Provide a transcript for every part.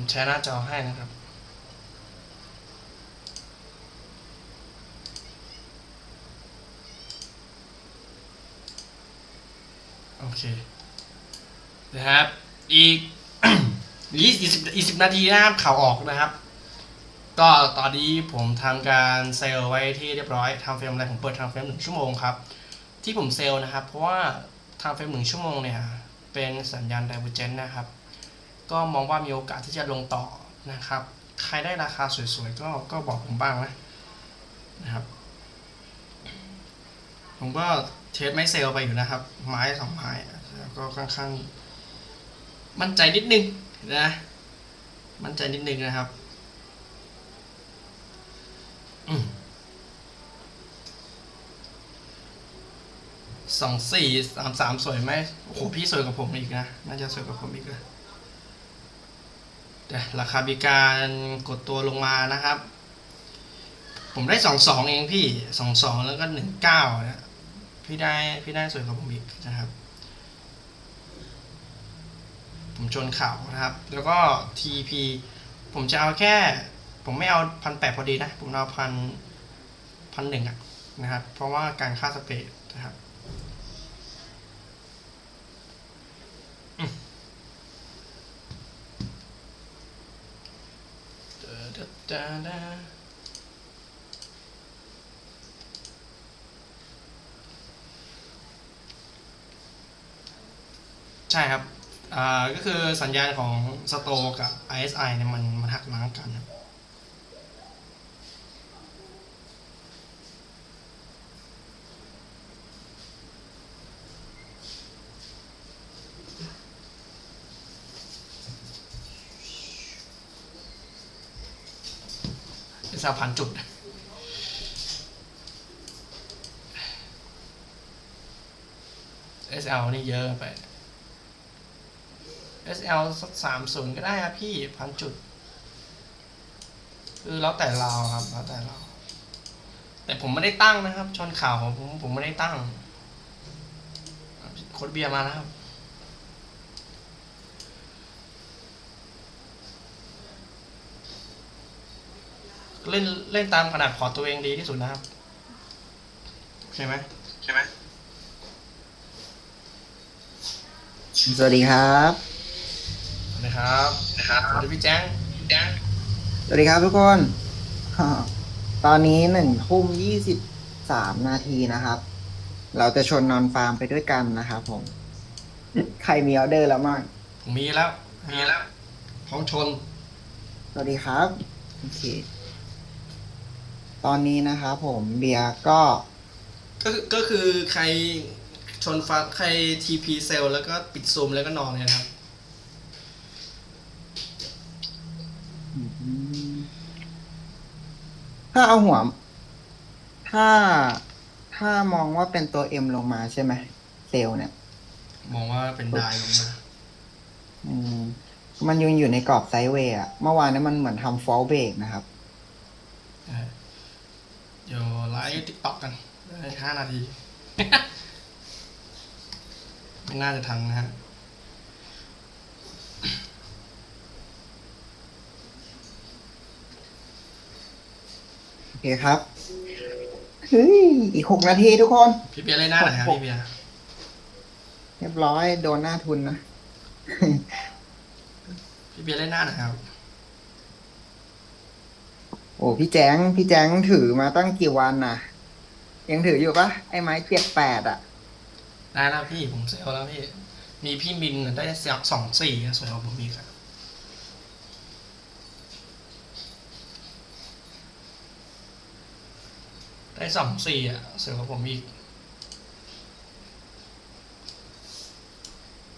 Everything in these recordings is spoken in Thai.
ผมแชร์หน้าจอให้นะครับ โอเค นะครับ อีกยี่สิบอีกสิบนาทีนะครับข่าวออกนะครับ ก็ตอนนี้ผมทำการเซลล์ไว้ที่เรียบร้อยทำเฟรมอะไร ผมเปิดทำเฟรมหนึ่งชั่วโมงครับ ที่ผมเซลล์นะครับ เพราะว่าทำเฟรมหนึ่งชั่วโมงเนี่ย เป็นสัญญาณ divergent นะครับ ก็มองว่ามีโอกาสที่จะลงต่อนะครับ ใครได้ราคาสวยๆก็ก็บอกผมบ้างนะนะครับ ผมก็เทสไม่เซลล์ไปอยู่นะครับ ไม้สองไม้แล้วก็ค่อนข้างมั่นใจนิดนึงนะ มั่นใจนิดนึงนะครับสองสี่สามสามสวยไหมโอ้โหพี่สวยกว่าผมอีกนะ น่าจะสวยกว่าผมอีกนะ ราคามีการกดตัวลงมานะครับ ผมได้สองสองเองพี่สองสองแล้วก็หนึ่งเก้านะพี่ได้พี่ได้สวยกว่าผมอีกนะครับ ผมชนเข่านะครับ แล้วก็ TP ผมจะเอาแค่ ผมไม่เอาพันแปดพอดีนะ ผมเอาพันพันหนึ่งอะนะครับ เพราะว่าการค่าสเปรดนะครับอืมเดอะเดอะเดาใช่ครับ อ่า ก็คือสัญญาณของสโตกับ ISI เนี่ยมันมันหักล้างกันครับ สามพันจุด SL นี่เยอะไป SL สักสามศูนย์ก็ได้ครับพี่พันจุด คือแล้วแต่เราครับแล้วแต่เรา แต่ผมไม่ได้ตั้งนะครับชนข่าวผมผมไม่ได้ตั้งโคดเบียร์มาแล้วครับ เล่นเล่นตามขนาดพอร์ตตัวเองดีที่สุดนะครับใช่ไหมใช่ไหมสวัสดีครับสวัสดีครับนะครับสวัสดีพี่แจ้งพี่แจ้งสวัสดีครับทุกคน ตอนนี้หนึ่งทุ่มยี่สิบสามนาทีนะครับ เราจะชนนอนฟาร์มไปด้วยกันนะครับผม ใครมีออเดอร์แล้วมั่งผมมีแล้ว มีแล้วพร้อมชน สวัสดีครับ โอเค ตอนนี้นะครับผมเบียร์ก็ ก็คือก็คือใครชนฟ้าใคร TP เซลแล้วก็ปิดซูมแล้วก็นอนเนี่ยนะครับ ถ้าเอาหัว ถ้าถ้ามองว่าเป็นตัวเอ็มลงมาใช่ไหมเซลล์เนี่ย มองว่าเป็นได้ลงมาอืมมันยังอยู่ในกรอบไซด์เวย์อะเมื่อวานนี้มันเหมือนทำฟอลเบรกนะครับเออ เดี๋ยวไลฟ์ติ๊กต็อกกันได้ห้านาที ไม่น่าจะทันนะฮะโอเคครับเฮ้ยอีกหกนาทีทุกคน พี่เบียร์เล่นหน้าไหนครับพี่เบียร์เรียบร้อยโดนหน้าทุนนะ พี่เบียร์เล่นหน้าไหนครับ โอ้พี่แจ้งพี่แจ้งถือมาตั้งกี่วันน่ะ ยังถืออยู่ปะไอ้ไม้เจ็ดแปดอะ ได้แล้วพี่ผมเซลแล้วพี่ มีพี่มินน่ะได้สองสองสี่อะสวยกว่าผมอีกอะได้สองสี่อะสวยกว่าผมอีก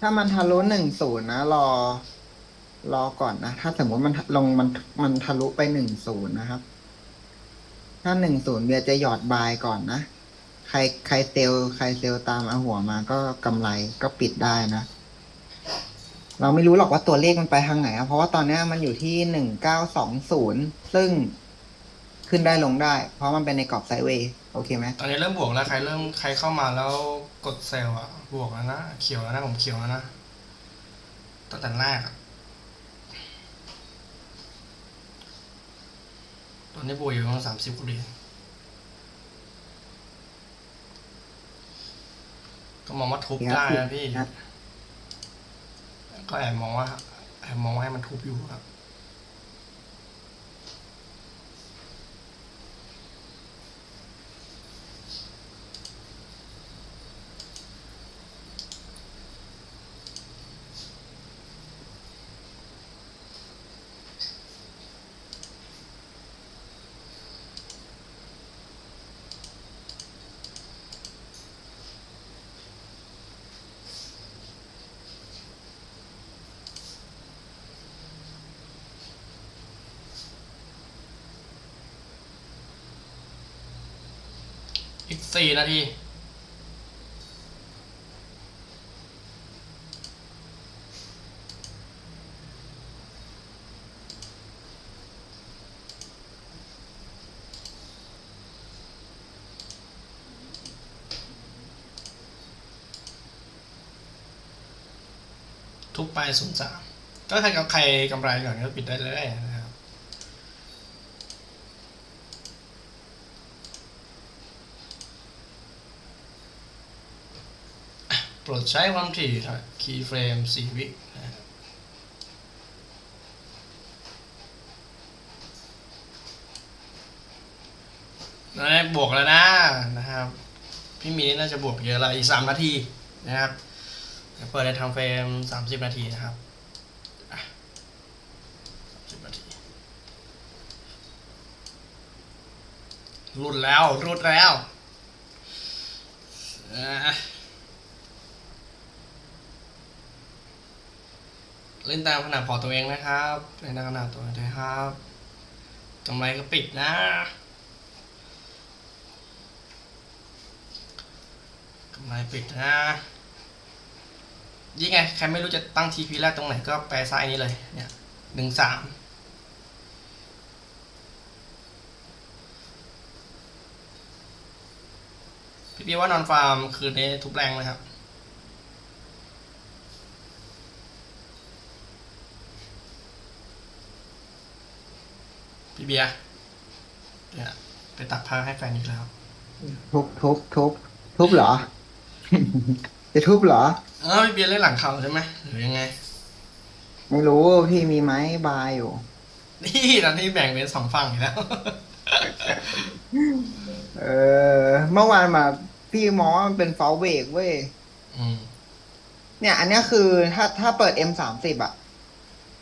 ถ้ามันทะลุหนึ่งศูนย์นะรอ รอก่อนนะ ถ้าสมมติมันลงมันมันทะลุไปหนึ่งศูนย์นะครับ ถ้าหนึ่งศูนย์เบียจะหยอดบายก่อนนะ ใครใครเซลใครเซลตามเอาหัวมาก็กำไรก็ปิดได้นะ เราไม่รู้หรอกว่าตัวเลขมันไปทางไหน เพราะว่าตอนนี้มันอยู่ที่หนึ่งเก้าสองศูนย์ซึ่งขึ้นได้ลงได้ เพราะมันเป็นในกรอบไซด์เวย์โอเคไหมตอนนี้เริ่มบวกแล้วใครเริ่มใครเข้ามาแล้วกดเซลล์อะบวกแล้วนะเขียวแล้วนะผมเขียวแล้วนะตั้งแต่แรกอะ ตอนนี้บวกอยู่ประมาณสามสิบกว่าเหรียญก็มองว่าทุบได้นะพี่ครับก็แอบมองว่าแอบมองว่าให้มันทุบอยู่ครับ อีกสี่นาทีทุกไปศูนย์สามก็ใครกับใครกำไรก่อนก็ปิดได้เลยนะค รดใช้ความถี่คีย์เฟรมสี่วินั่นแหละบวกแล้วนะนะครับ พี่มีน่าจะบวกเยอะละอีกสามนาทีนะครับเดี๋ยวเปิดในทำเฟรมสามสิบนาทีนะครับสามสิบนาทีรุดแล้วรุดแล้วอะ เล่นตามขนาดพอตัวเองนะครับเล่นตามขนาดตัวเองครับกำไรก็ปิดนะกำไรปิดนะยิ่งไงใครไม่รู้จะตั้งทีพีแรกตรงไหนก็แปลซ้ายนี้เลยเนี่ยหนึ่งสามพี่ว่า นอนฟาร์ม คืนนี้ทุบแรงไหมครับ พี่เบียร์เนี่ยไปตักผ้าให้แฟนอีกแล้ว ทุบทุบทุบทุบเหรอ จะทุบเหรอ เออพี่เบียร์เล่นหลังเข่าใช่ไหมหรือยังไง ไม่รู้พี่มีไหมบายอยู่ นี่ตอนนี้แบ่งเป็นสองฝั่งอีกแล้ว เออเมื่อวานมาพี่มองว่ามันเป็นฟอลเบรกเว้ย อืมเนี่ย อันเนี้ยคือถ้าถ้าเปิด M สามสิบอะ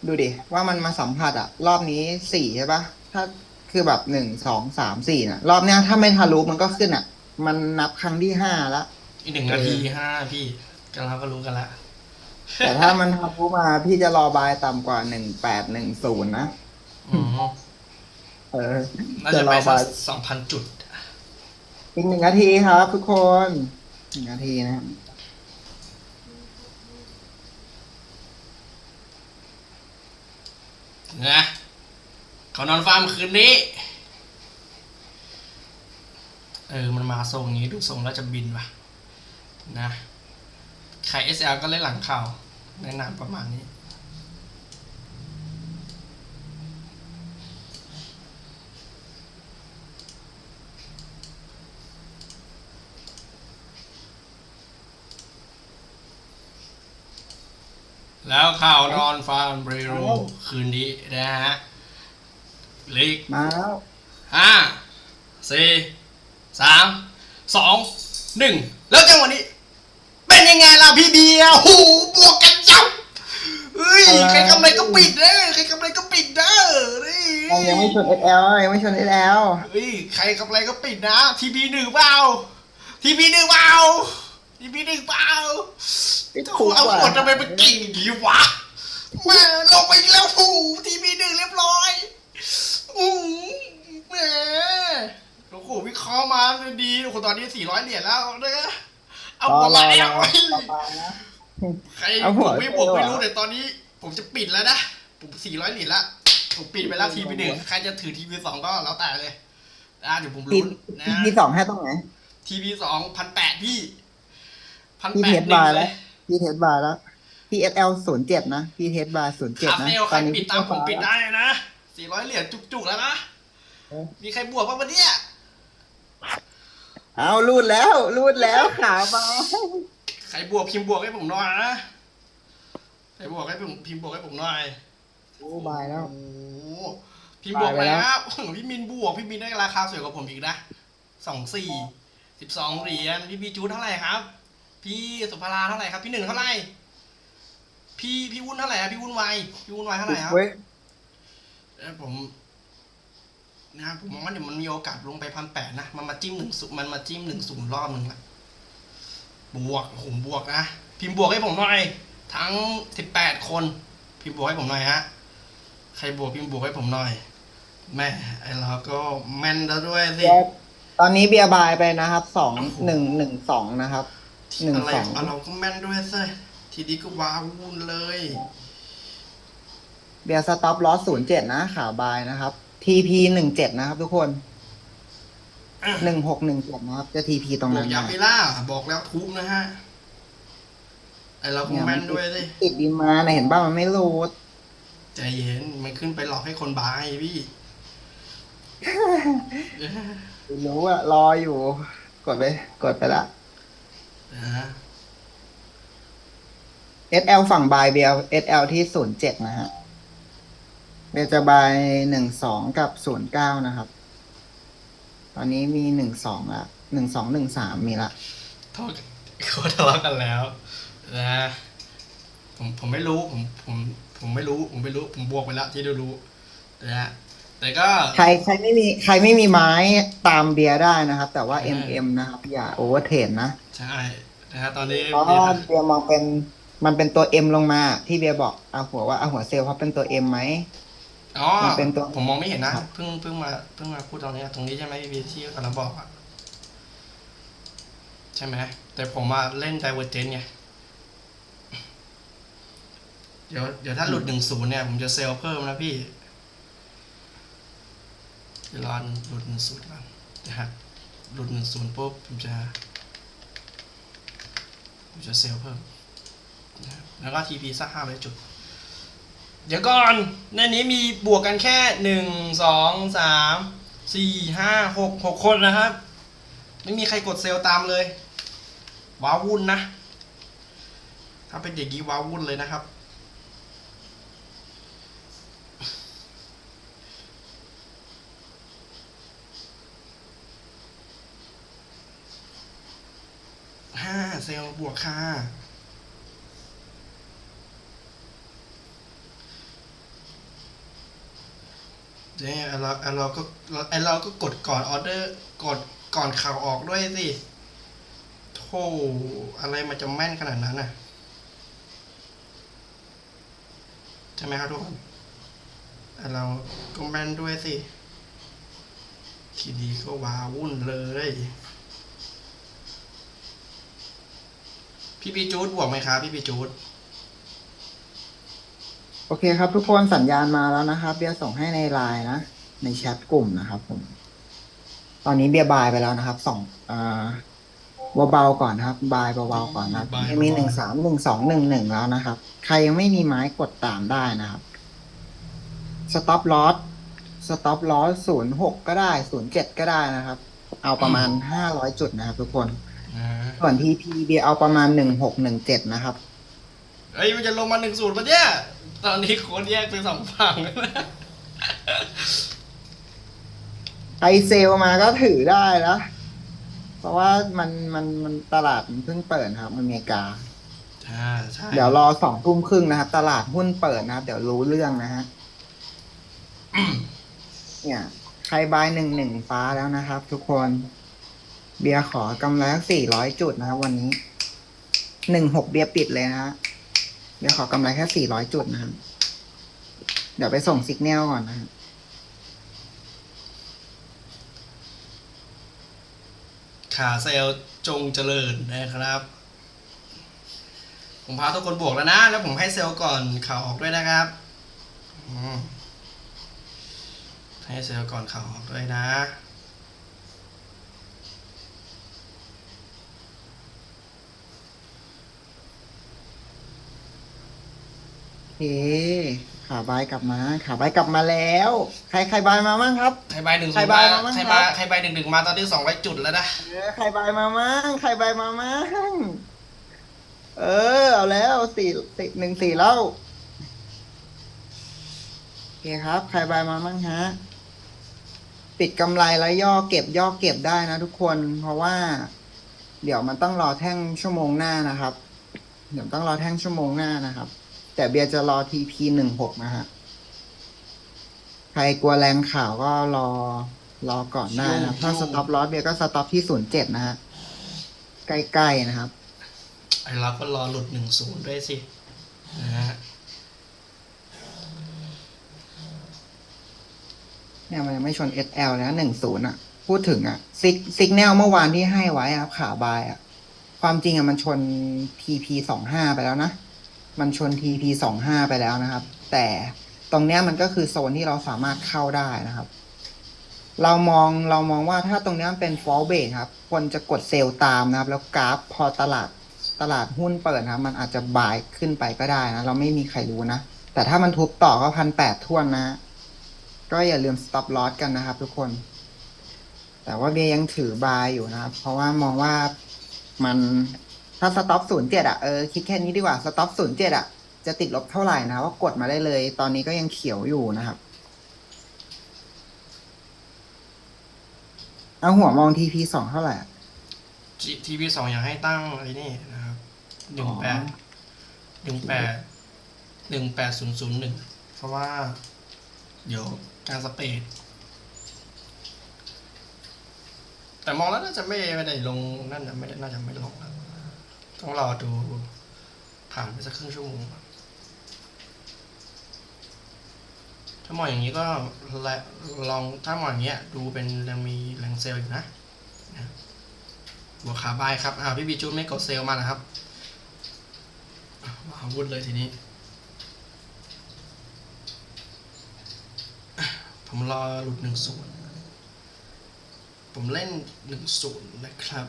ดูดิ ว่ามันมาสัมผัสอะรอบนี้สี่ใช่ปะ ถ้าคือแบบหนึ่งสองสามสี่น่ะ รอบเนี้ยถ้าไม่ทะลุมันก็ขึ้นอะมันนับครั้งที่ห้าละ อีกหนึ่งนาทีห้าพี่กันเราก็รู้กันละ แต่ถ้ามันทะลุมาพี่จะรอบายต่ำกว่าหนึ่งแปดหนึ่งศูนย์นะอืมเออน่าจะจะรไปอสับากยสองพันจุด อีกหนึ่งนาทีครับทุกคนหนึ่งนาทีนะครับนะ เขานอนฟาร์มคืนนี้ เออ มันมาทรงนี้ดูทรงแล้วจะบินว่ะ นะ ใคร SL ก็เล่นหลังเข่าแนะนำประมาณนี้ แล้วข่าวนอนฟาร์มเบรโรคืนนี้นะฮะ เหลีกมาแล้วห้าสี่สามสองหนึ่งแล้วจังหวะนี้ เป็นยังไงล่ะพี่เบียร์หูบวกกันยับเฮ้ยใครกำไรก็ปิดเด้อใครกำไรก็ปิดเด้อนี่ยังไม่ชน SL ยังไม่ชน SL เฮ้ยใครกำไรก็ปิดนะทีบีหนึ่งเปล่าทีบีหนึ่งเปล่าทีบีหนึ่งเปล่าปิดโอ้ถูโหกเอากว่าขวดทำไมมันเก่งอย่างนี้วะแม่ลงไปอีกแล้วถูทีบีหนึ่งเรียบร้อยอู้หูแหมโอ้โหวิ เคราะห์มาดีโอ้โหตอนนี้สี่ร้อยเหรียญแล้วเนอะเอาหัวมาแล้วต่อไปนะใครเอาผหัวมไม่ผมไปไม่เหรอรู้แต่ตอนนี้ ผมจะปิดแล้วนะผมสี่ร้อยเหรียญละผมปิดไปแล้วทีวีหนึ่งใครจะถือทีวีสองก็แล้วแต่เลยอะเดี๋ยวผมทีลุ้นนะทีสองให้ตรงไหนทีวีสองพันแปดพี่พันพี่แปเทดสหนึ่บางร์เลแล้วยพี่เทสบาร์แล้วพี่ SL ศูนย์เจ็ดนะพี่เทสบาร์ศูนย์เจ็ดคานะเฟลใครปิดตามผมพี่ปิดได้นะสี่ร้อยเหรียญจุกๆแล้วนะมีใครบวกบ้างปะเนี่ย เอารูดแล้ว รูดแล้วขามาใครบวกพิมพ์บวกให้ผมหน่อยนะใครบวกให้ผมพิมพ์บวกให้ผมหน่อยโอ้บายแล้ว โอ้โหพิมพ์บวกไปแล้แล้ววโอ้โหพี่มินบวกพี่มินได้ราคาสวยกว่าผมอีกนะสองสี่สิบสองเหรียญพี่บีจูเท่าไหร่ครับ พี่สุภาราเท่าไหร่ครับพี่หนึ่งเท่าไหร่พี่พี่วุ้นเท่าไหร่ครับพี่วุ้นไวพี่วุ้นไวเท่าไหร่ครับเว้ยเอ้ยผม นะครับผมมองว่าเดี๋ยวมันมีโอกาสลงไปพันแปดนะ มันมาจิ้มหนึ่งศูนย์มันมาจิ้มหนึ่งศูนย์รอบหนึ่งละบวกผมบวกนะพิมพ์บวกให้ผมหน่อย ทั้งสิบแปดคน พิมพ์บวกให้ผมหน่อยฮะใครบวกพิมพ์บวกให้ผมหน่อยแม่ไอเราก็แม่นแล้วด้วยสิเดี๋ยวตอนนี้เบียร์บายไปนะครับสองโอ้โหหนึ่งหนึ่งสองนะครับหนึ่งอะไรสองเอาเราก็แม่นด้วยสิทีนี้ก็ว้าวุ่นเลย เบียร์สต็อปลอสศูนย์เจ็ดนะขาบายนะครับ TP หนึ่งเจ็ดนะครับทุกคนอะหนึ่งหกหนึ่งเจ็ดนะครับ จะ TP ตรงบวนั้กนยานะไปล่า บอกแล้วทุบนะฮะไอเราก็แม่นด้วยสิติดดีมานะเห็นบ้างมันไม่รูดใจเย็นมันขึ้นไปหลอกให้คนบายพี่ รู้อะรออยู่ กดไป กดไปละ นะฮะ SL ฝั่งบายเบียร์ SL ที่ศูนย์เจ็ดนะฮะ เบียร์จะบายหนึ่งสองกับศูนย์เก้านะครับ ตอนนี้มีหนึ่งสองละหนึ่งสองหนึ่งสามมีละทะเลาะกันเขาทะเลาะกันแล้วนะฮะผมผมไม่รู้ผมผมผมไม่รู้ผมไม่รู้ ผมบวกไปแล้วที่ดูรู้นะฮะแต่ก็ใครใครไม่มีใครไม่มีไม้ตามเบียร์ได้นะครับ แต่ว่าใช่ MM นะครับ อย่าโอเวอร์เทรนนะ ใช่นะฮะตอนนี้เพราะเบียร์เบียร์มองเป็นมันเป็นตัว M ลงมา ที่เบียร์บอกเอาหัวว่าเอาหัวเซลล์เพราะเป็นตัว M ไหม อ๋อมันเป็นตัว ผมมองไม่เห็นนะครับ เพิ่งเพิ่งมาเพิ่งมาพูดตอนนี้ตรงนี้ใช่ไหมพี่บีที่กำลังบอกอะใช่ไหมแต่ผมมาเล่นไดเวอร์เจนไงเดี๋ยวเดี๋ยวถ้าหลุดหนึ่งศูนย์เนี่ยผมจะเซลล์เพิ่มนะพี่เดี๋ยวรอหลุดหนึ่งศูนย์ก่อนนะฮะหลุดหนึ่งศูนย์ปุ๊บผมจะผมจะเซลล์เพิ่มนะครับแล้วก็ทีพีสักห้าร้อยจุด เดี๋ยวก่อน ในนี้มีบวกกันแค่หนึ่งสองสามสี่ห้าหกหกคนนะครับ ไม่มีใครกดเซลล์ตามเลย ว้าวุ่นนะ ถ้าเป็นเด็กกี้ว้าวุ่นเลยนะครับห้าเซลล์บวกค่ะ เนี่ยไอเราไอเราก็ไอเราก็กดก่อนออเดอร์กดก่อนข่าวออกด้วยสิโธ่อะไรมันจะแม่นขนาดนั้นน่ะใช่ไหมครับทุกคนไอเราก็แม่นด้วยสิ ทีดีก็ว้าวุ่นเลย พี่ปีจูดบวกไหมครับพี่ปีจูด โอเคครับ ทุกคนสัญญาณมาแล้วนะครับ เบียร์ส่งให้ในไลน์นะ ในแชทกลุ่มนะครับผม ตอนนี้เบียร์บายไปแล้วนะครับสองอ่าเบาๆก่อนนะครับ บายเบาๆก่อนนะครับบายมีเบาๆหนึ่งสามหนึ่งสองหนึ่งหนึ่งแล้วนะครับ ใครยังไม่มีไม้กดตามได้นะครับสต็อปลอสสต็อปลอสศูนย์หกก็ได้ศูนย์เจ็ดก็ได้นะครับ เอาประมาณห้าร้อยจุดนะครับ ทุกคน อ่าส่วนทีพีเบียร์เอาประมาณหนึ่งหกหนึ่งเจ็ดนะครับ เอ้ยมันจะลงมาหนึ่งศูนย์ปะเนี่ยตอนนี้โค้ดแยกเป็นสองฝั่งแล้วนะไอเซลมาก็ถือได้นะเพราะว่ามันมันมันตลาดมันเพิ่งเปิดครับอเมริกาใช่ใช่เดี๋ยวรอสองทุ่มครึ่งนะครับ ตลาดหุ้นเปิดนะครับ เดี๋ยวรู้เรื่องนะฮะเนี่ยใครบายหนึ่งหนึ่งฟ้าแล้วนะครับ ทุกคน เบียร์ขอกำไรสี่ร้อยจุดนะครับ วันนี้หนึ่งหกเบียร์ปิดเลยนะฮะ เบียร์ขอกำไรแค่สี่ร้อยจุดนะครับ เดี๋ยวไปส่งสิกแนลก่อนนะฮะขาเซลจงเจริญนะครับ ผมพาทุกคนบวกแล้วนะ แล้วผมให้เซลก่อนข่าวออกด้วยนะครับให้เซลก่อนข่าวออกด้วยนะ พ เค ขาบายกลับมา ขาบายกลับมาแล้ว ใครใครบายมามั่งครับ ใครใบหนึ่งใครศูนย์ใบมามาบ้างใครครับมาใครใบหนึ่งหนึ่งมาตอนนี้สองร้อยจุดแล้วนะเออใครบายมามั่งใครบายมามั่งเออ เอาแล้วสี่สี่หนึ่งสี่แล้วโอเคครับ ใครบายมามั่งฮะ ปิดกำไรแล้วย่อเก็บย่อเก็บได้นะทุกคน เพราะว่า เดี๋ยวมันต้องรอแท่งชั่วโมงหน้านะครับ เดี๋ยวต้องรอแท่งชั่วโมงหน้านะครับ แต่เบียร์จะรอ TP หนึ่งหกนะฮะ ใครกลัวแรงข่าวก็รอรอก่อนได้นะครับถ้าสต็อปลอสเบียร์ก็สต็อปที่ศูนย์เจ็ดนะฮะ ใกล้ๆนะครับไอเราก็รอหลุดหนึ่งศูนย์ด้วยสินะฮะเนี่ยมันยังไม่ชน SL เลยนะหนึ่งศูนย์อะ พูดถึงอะซิกซิกแนลเมื่อวานที่ให้ไว้อะครับขาบายอะ ความจริงอะมันชน TP สองห้าไปแล้วนะ มันชน TP สองห้าไปแล้วนะครับ แต่ตรงเนี้ยมันก็คือโซนที่เราสามารถเข้าได้นะครับ เรามองเรามองว่าถ้าตรงเนี้ยมันเป็น fall b a s ครับคนจะกดเซลล์ตามนะครับ แล้วกราฟพอตลาดตลาดหุ้นเปิดนะครับมันอาจจะบายขึ้นไปก็ได้นะ เราไม่มีใครรู้นะ แต่ถ้ามันทุบต่อก็พันแปดท่วนนะ ก็อย่าลืม stop loss กันนะครับ ทุกคน แต่ว่าเบียยังถือบายอยู่นะครับ เพราะว่ามองว่ามัน ถ้า stop ศูนย์เจ็ดอะเออคิดแค่นี้ดีกว่า stop ศูนย์เจ็ดอะจะติดลบเท่าไหร่นะว่ากดมาได้เลย ตอนนี้ก็ยังเขียวอยู่นะครับ เอาหัวมอง TP สองเท่าไหร่อะ ทีวีสองอยากให้ตั้งไอ้นี่นะครับหนึ่งแปดหนึ่งแปดหนึ่งแปดศูนย์ศูนย์หนึ่งเพราะว่า เดี๋ยวการสเปดแต่มองแล้วน่าจะไม่ไม่ได้ลงนั่นนะไม่ได้น่าจะไม่ลงนะ ต้องรอดูผ่านไปสักครึ่งชั่วโมงถ้ามองอย่างนี้ก็ละลองถ้ามองอย่างเงี้ยดูเป็นยังมีแรงเซลล์อยู่นะบวกขาบายครับอ้าวพี่บีจูนไม่กดเซลล์มานะครับว้าวุ่นเลยทีนี้ ผมรอหลุดหนึ่งศูนย์ผมเล่นหนึ่งศูนย์นะครับ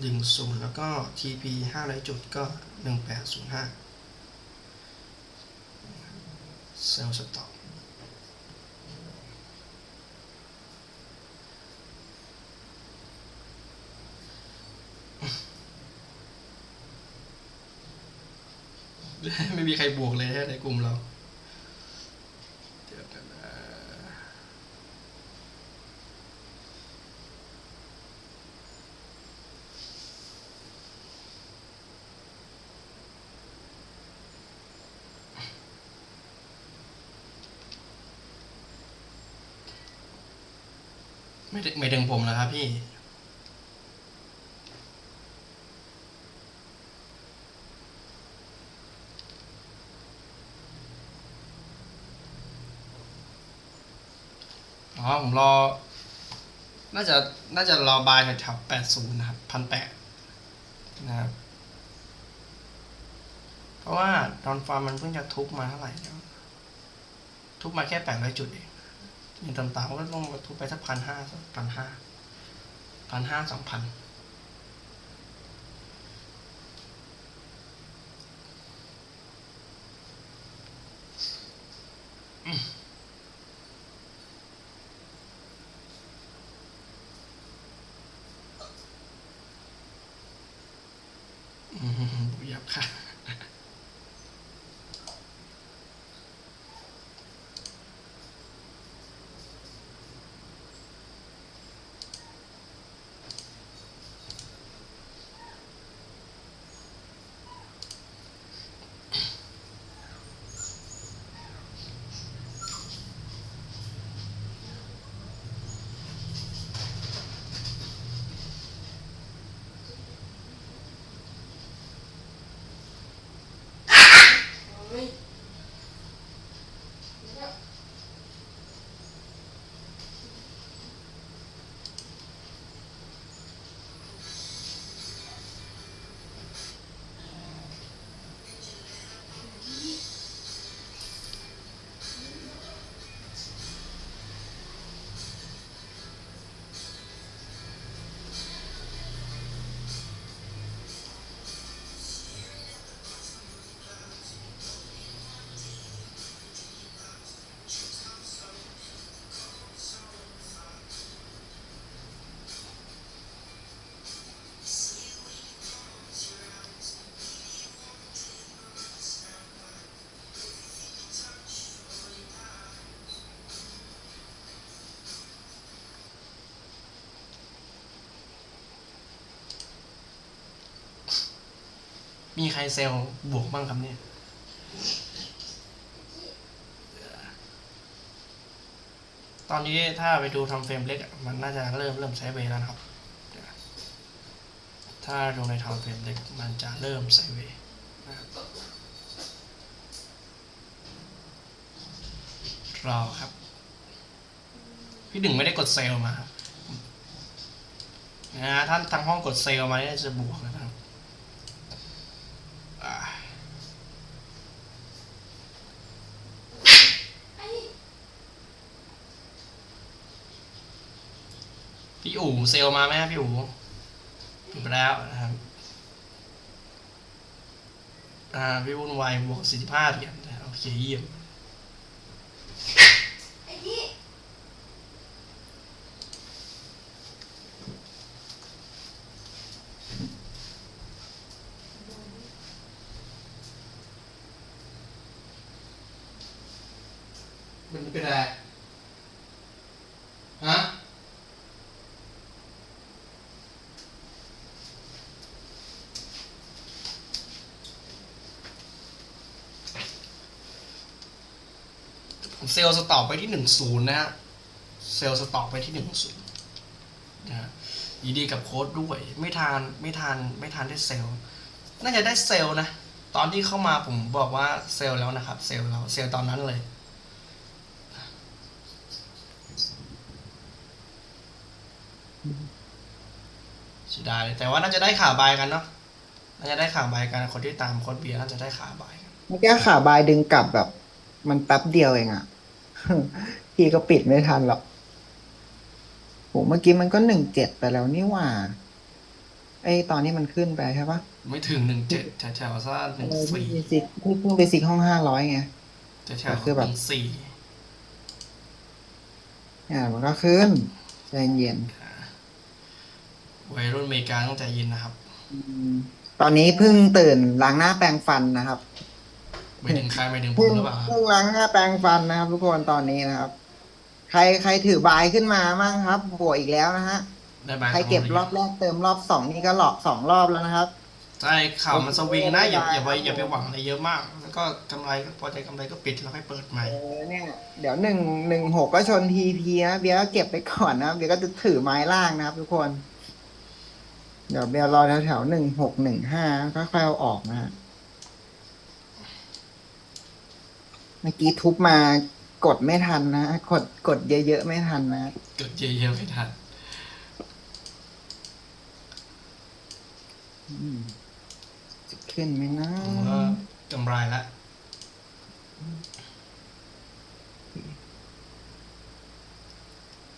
หนึ่งศูนย์แล้วก็ TP ห้าร้อยจุดก็หนึ่งแปดศูนย์ห้าเซลล์สต็อปไม่มีใครบวกเลยในกลุ่มเรา เดี๋ยวกันนะ ไม่ถึงไม่ถึงผมนะครับพี่ อ๋อ ผมรอ น่าจะ น่าจะรอบายแถวแปดศูนย์นะครับพันแปดนะครับ เพราะว่าดอนฟาร์มมันเพิ่งจะทุบมาเท่าไหร่เนี่ยทุบมาแค่แปดร้อยจุดเอง อย่างต่างๆก็ต้องมาทุบไปสักพันห้าพันห้าพันห้าสองพันอืมบุยับค่ะ มีใครเซลบวกบ้างครับเนี่ย ตอนนี้ถ้าไปดูทำเฟรมเล็ก มันน่าจะเริ่มเริ่มไซด์เวย์แล้วครับ ถ้าดูในทำเฟรมเล็กมันจะเริ่มไซด์เวย์รอครับ พี่หนึ่งไม่ได้กดเซลมาครับนะฮะท่านทางห้องกดเซลมาเนี่ยจะบวกนะครับอ่าพี่ อู๋เซลมาไหมครับพี่อู๋ถูกแล้วนะครับอ่าพี่วุ่นวายบวกสี่สิบห้าเหรียญนะครับโอเคเยี่ยม มันเป็นอะไร ฮะ ผม เซลล์สต็อกไปที่หนึ่งศูนย์นะฮะเซลล์สต็อกไปที่หนึ่งศูนย์นะฮะยินดีกับโค้ดด้วยไม่ทานไม่ทานไม่ทานได้เซลล์น่าจะได้เซลล์นะ ตอนที่เข้ามาผมบอกว่าเซลล์แล้วนะครับ เซลล์แล้วเซลล์ตอนนั้นเลยเสียดายเลยแต่ว่าน่าจะได้ขาบายกันเนาะน่าจะได้ขาบายกันคนที่ตามโค้ดเบียร์น่าจะได้ขาบายกันเมื่อกี้ขาบายดึงกลับแบบ มันแป๊บเดียวเองอะ พี่ก็ปิดไม่ทันหรอกโหเมื่อกี้มันก็หนึ่งเจ็ดไปแล้วนี่หว่า ไอตอนนี้มันขึ้นไปใช่ปะไม่ถึงหนึ่งเจ็ดแถวๆซะหนึ่งเออสี่ที่เบสิกที่เพิ่งเบสิกห้องห้าร้อยไงแถวๆคือแบบหนึ่งสี่อ่ามันก็ขึ้นใจเย็นวัยรุ่นอเมริกาต้องใจเย็นนะครับอืมตอนนี้เพิ่งตื่นล้างหน้าแปรงฟันนะครับ ไม่ถึงใครไม่ถึงผมเพิ่งหรือเปล่าครับเพิ่งล้างหน้าแปรงฟันนะครับ ทุกคนตอนนี้นะครับ ใครใครถือบายขึ้นมามั่งครับบวกอีกแล้วนะฮะได้บายใครเก็บสงหยญรอบแรกเติมรอบสองนี่ก็หลอกสองรอบแล้วนะครับ ใช่ข่าวมันสวิงนะอย่าได้อย่าไปครับอย่าไปหวังอะไรเยอะมาก แล้วก็กำไรก็พอใจกำไรก็ปิดแล้วค่อยเปิดใหม่ เออเนี่ยเดี๋ยวหนึ่งหนึ่งหกก็ชนทีพีนะเบียร์ก็เก็บไปก่อนนะเบียร์ก็จะถือไม้ล่างนะครับ ทุกคน เดี๋ยวเบียร์รอแถวๆหนึ่งหกหนึ่งห้าค่อยๆเอาออกนะฮะ เมื่อกี้ทุบมากดไม่ทันนะ กดกดเยอะๆไม่ทันนะเกิดเยอะๆไม่ทันอืมจะขึ้นไหมนะ ผมว่ากำไรละ